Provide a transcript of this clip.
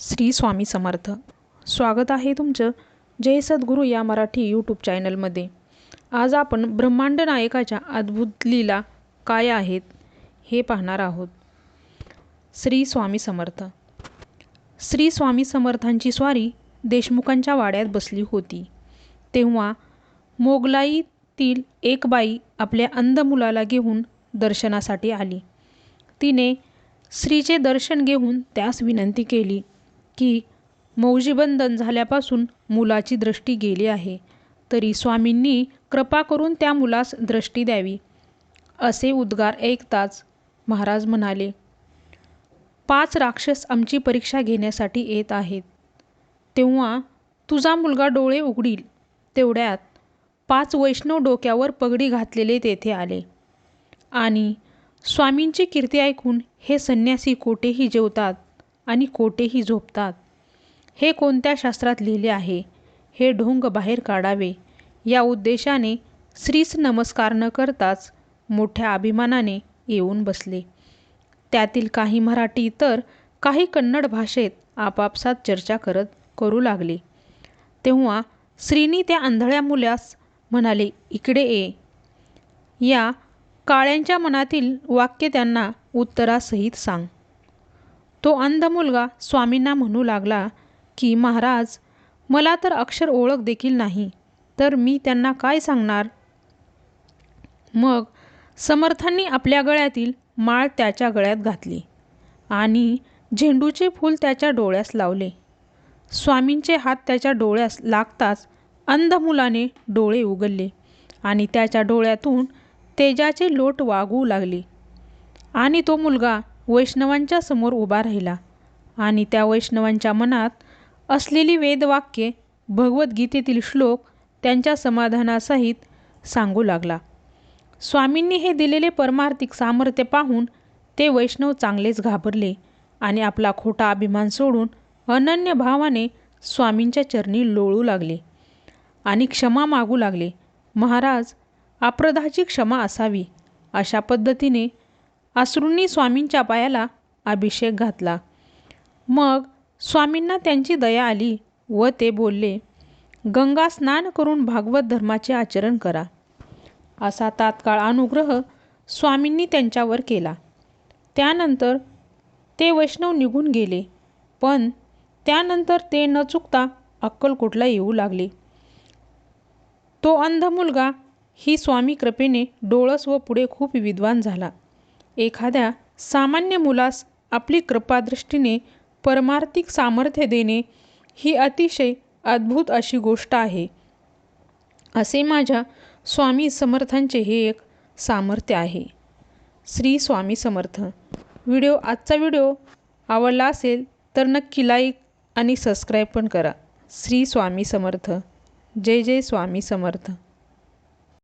श्री स्वामी समर्थ. स्वागत आहे तुमचं जय सद्गुरू या मराठी यूट्यूब चॅनलमध्ये आज आपण ब्रह्मांड नायकाच्या अद्भुत लीला काय आहेत हे पाहणार आहोत. श्री स्वामी समर्थ. श्री स्वामी समर्थांची स्वारी देशमुखांच्या वाड्यात बसली होती. तेव्हा मोगलाईतील एक बाई आपल्या अंध मुलाला घेऊन दर्शनासाठी आली. तिने श्रीचे दर्शन घेऊन त्यास विनंती केली. की मौजीबंधन झाल्यापासून मुलाची दृष्टी गेली आहे. तरी स्वामींनी कृपा करून त्या मुलास दृष्टी द्यावी असे उद्गार ऐकताच महाराज म्हणाले पाच राक्षस आमची परीक्षा घेण्यासाठी येत आहेत. तेव्हा तुझा मुलगा डोळे उघडील. तेवढ्यात पाच वैष्णव डोक्यावर पगडी घातलेले तेथे आले. आणि स्वामींची कीर्ती ऐकून हे संन्यासी कोठेही जेवतात? आणि कोटेही झोपतात. हे कोणत्या शास्त्रात लिहिले आहे? हे ढोंग बाहेर काढावे. या उद्देशाने श्रीस नमस्कार न करताच मोठ्या अभिमानाने येऊन बसले. त्यातील काही मराठी तर काही कन्नड भाषेत आपापसात चर्चा करत करू लागले. तेव्हा श्रीनी त्या आंधळ्या मुलास म्हणाले इकडे ये. या काळ्यांच्या मनातील वाक्य त्यांना उत्तरासहित सांग. तो अंध मुलगा स्वामींना म्हणू लागला की महाराज मला तर अक्षर ओळख देखील नाही तर मी त्यांना काय सांगणार? मग समर्थांनी आपल्या गळ्यातील माळ त्याच्या गळ्यात घातली आणि झेंडूचे फूल त्याच्या डोळ्यास लावले. स्वामींचे हात त्याच्या डोळ्यास लागताच अंध मुलाने डोळे उघडले आणि त्याच्या डोळ्यातून तेजाचे लोट वागू लागले आणि तो मुलगा वैष्णवांच्या समोर उभा राहिला आणि त्या वैष्णवांच्या मनात असलेली वेदवाक्ये भगवद्गीतेतील श्लोक त्यांच्या समाधानासहित सांगू लागला. स्वामींनी हे दिलेले परमार्थिक सामर्थ्य पाहून ते वैष्णव चांगलेच घाबरले आणि आपला खोटा अभिमान सोडून अनन्य भावाने स्वामींच्या चरणी लोळू लागले आणि क्षमा मागू लागले. महाराज अप्रधाची क्षमा असावी अशा पद्धतीने अश्रूंनी स्वामींच्या पायाला अभिषेक घातला. मग स्वामींना त्यांची दया आली व ते बोलले गंगा स्नान करून भागवत धर्माचे आचरण करा. असा तात्काळ अनुग्रह स्वामींनी त्यांच्यावर केला. त्यानंतर ते वैष्णव निघून गेले पण त्यानंतर ते न चुकता अक्कलकोटला येऊ लागले. तो अंध मुलगा ही स्वामी कृपेने डोळस व पुढे खूप विद्वान झाला. एखाद्या सामान्य मुलास आपली कृपादृष्टीने परमार्थिक सामर्थ्य देणे ही अतिशय अद्भुत अशी गोष्ट आहे. असे माझ्या स्वामी समर्थांचे हे एक सामर्थ्य आहे. श्री स्वामी समर्थ. व्हिडिओ आजचा व्हिडिओ आवडला असेल तर नक्की लाईक आणि सबस्क्राईब पण करा. श्री स्वामी समर्थ. जय जय स्वामी समर्थ.